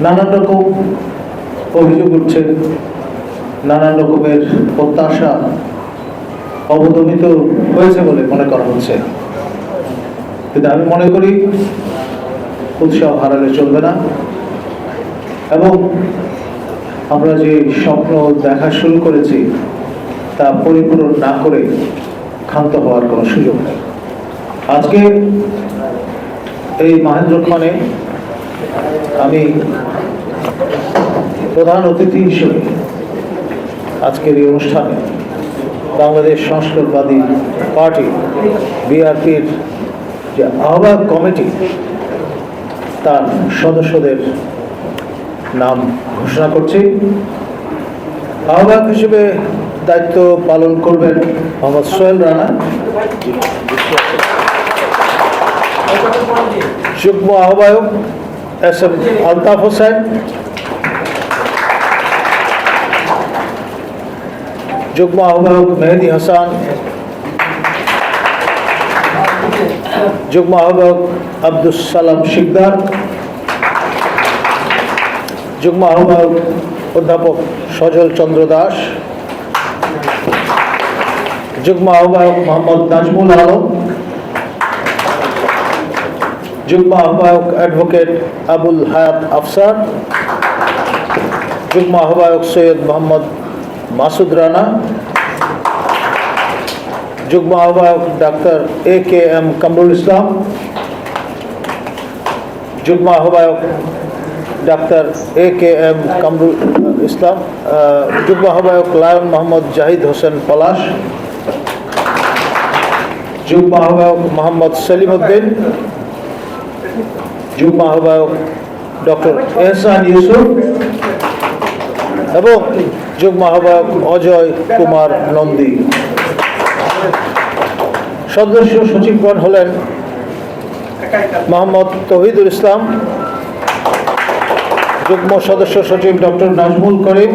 নানান রকম অভিযোগ উঠছে, নানান রকমের প্রত্যাশা অবদমিত হয়েছে বলে মনে করা হচ্ছে। কিন্তু আমি মনে করি উৎসাহ হারালে চলবে না। এবং আমরা যে স্বপ্ন দেখা শুরু করেছি, তা পরিপূরণ না করে ক্ষান্ত হওয়ার কোনো সুযোগ নেই। আজকে এই মহেন্দ্রক্ষণে আমি প্রধান অতিথি হিসেবে আজকের এই অনুষ্ঠানে বাংলাদেশ সংস্কারবাদী পার্টি, বিআরপির যে আহ্বায়ক কমিটি, তার সদস্যদের নাম ঘোষণা করছি। আহ্বায়ক হিসেবে দায়িত্ব পালন করবেন মোহাম্মদ সোহেল রানা। যুগ্ম আহ্বায়ক এস এম আলতাফ হোসেন। যুগ্ম আহ্বায়ক মেহেদি হাসান। যুগ্ম আহ্বায়ক আব্দুস সালাম শিকদার। যুগ্ম আহ্বায়ক অধ্যাপক সজল চন্দ্র দাস। যুগ্ম আহ্বায়ক মোহাম্মদ নাজমুল আলম। যুগ্ম আহ্বায়ক অ্যাডভোকেট আবুল হায়াত আফসার যুগ্ম আহ্বায়ক সৈয়দ মোহাম্মদ মাসুদ রানা যুগ্ম আহ্বায়ক doctor A K M Kamrul Islam যুগ্ম আহ্বায়ক doctor A K M Kamrul Islam যুগ্ম আহ্বায়ক লায়ন মোহাম্মদ জাহিদ হোসেন পলাশ যুগ্ম আহ্বায়ক মোহাম্মদ সেলিম উদ্দিন যুগ্ম আহ্বায়ক ডক্টর এহসান ইউসুফ এবং যুগ্ম আহ্বায়ক অজয় কুমার নন্দী। সদস্য সচিবগণ হলেন মোহাম্মদ তহিদুল ইসলাম, যুগ্ম সদস্য সচিব ডক্টর নাজমুল করিম,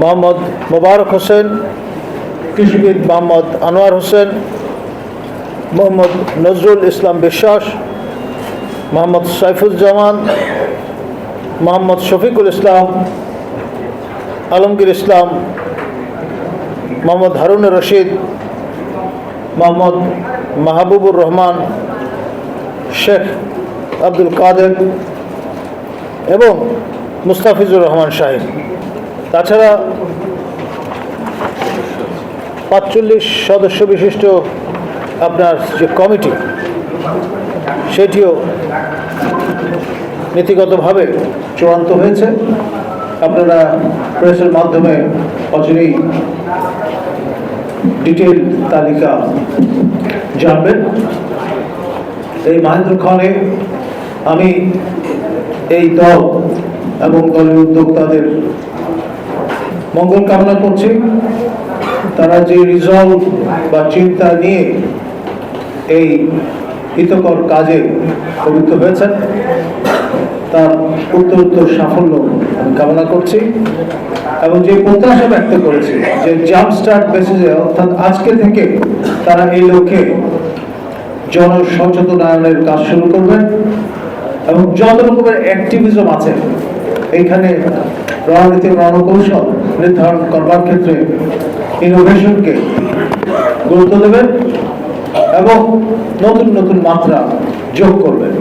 মোহাম্মদ মোবারক হোসেন, কৃষিবিদ মোহাম্মদ আনোয়ার হোসেন মোহাম্মদ নজরুল ইসলাম বিশ্বাস, মোহাম্মদ সাইফুজ্জামান, মোহাম্মদ শফিকুল ইসলাম, আলমগীর ইসলাম, মোহাম্মদ হারুন রশিদ, মোহাম্মদ মাহবুবুর রহমান, শেখ আব্দুল কাদের এবং মুস্তাফিজুর রহমান শাহিন তাছাড়া পাঁচচল্লিশ সদস্য বিশিষ্ট আপনার যে কমিটি, সেটিও নীতিগতভাবে চূড়ান্ত হয়েছে। আপনারা প্রেসের মাধ্যমে অচিরেই ডিটেল তালিকা জানবেন। এই মহেন্দ্রক্ষণে আমি এই দল এবং দলের উদ্যোক্তাদের মঙ্গল কামনা করছি। তারা যে রিজলভ বা চিন্তা নিয়ে এই হিতকর কাজে প্রবৃত্ত হয়েছেন। তার উত্তর উত্তর সাফল্য আমি কামনা করছি এবং যে প্রত্যাশা ব্যক্ত করেছি যে জাম্প স্টার্ট বেসিসে অর্থাৎ আজকে থেকে তারা এই লক্ষ্যে জনসচেতনায়নের কাজ শুরু করবেন এবং যত রকমের অ্যাক্টিভিজম আছে, এইখানে রণনীতি রণকৌশল নির্ধারণ করবার ক্ষেত্রে ইনোভেশনকে গুরুত্ব দেবেন। এবং নতুন নতুন মাত্রা যোগ করবেন।